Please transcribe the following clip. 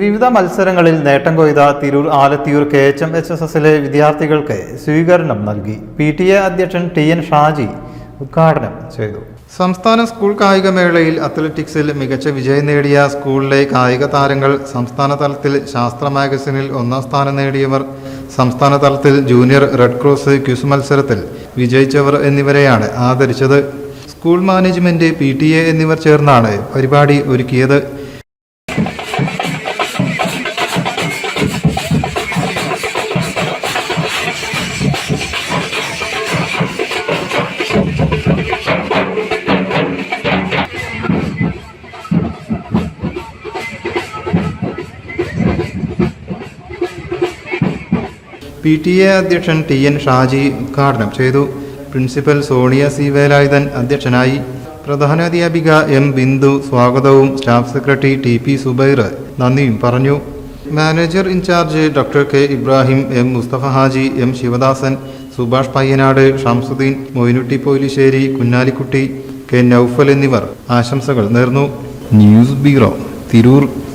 വിവിധ മത്സരങ്ങളിൽ നേട്ടം കൊയ്ത Tirur Alathiyur K H M H S എസിലെ വിദ്യാർത്ഥികൾക്ക് സ്വീകരണം നൽകി. പി ടി എ അധ്യക്ഷൻ ടി എൻ ഷാജി ഉദ്ഘാടനം ചെയ്തു. സംസ്ഥാന സ്കൂൾ കായികമേളയിൽ അത്ലറ്റിക്സിൽ മികച്ച വിജയം നേടിയ സ്കൂളിലെ കായിക താരങ്ങൾ സംസ്ഥാന തലത്തിൽ ശാസ്ത്ര മാഗസിനിൽ ഒന്നാം സ്ഥാനം നേടിയവർ സംസ്ഥാന തലത്തിൽ ജൂനിയർ റെഡ് ക്രോസ് ക്യൂസ് മത്സരത്തിൽ വിജയിച്ചവർ എന്നിവരെയാണ് ആദരിച്ചത്. School management P T A എന്നിവർ ചേർന്നാണ് പരിപാടി ഒരുക്കിയത്. പി ടി എ അധ്യക്ഷൻ ടി എൻ ഷാജി ഉദ്ഘാടനം ചെയ്തു. പ്രിൻസിപ്പൽ സോണിയ സി വേലായുധൻ അധ്യക്ഷനായി. പ്രധാനാധ്യാപിക എം ബിന്ദു സ്വാഗതവും staff secretary T P Subair നന്ദിയും പറഞ്ഞു. Manager in charge doctor K Ibrahim M Mustafa Haji M Sivadasan Subhash Payyanad Shamsuddin Moinutty Polissery Kunhalikutty K Noufal എന്നിവർ ആശംസകൾ നേർന്നു. News bureau Tirur.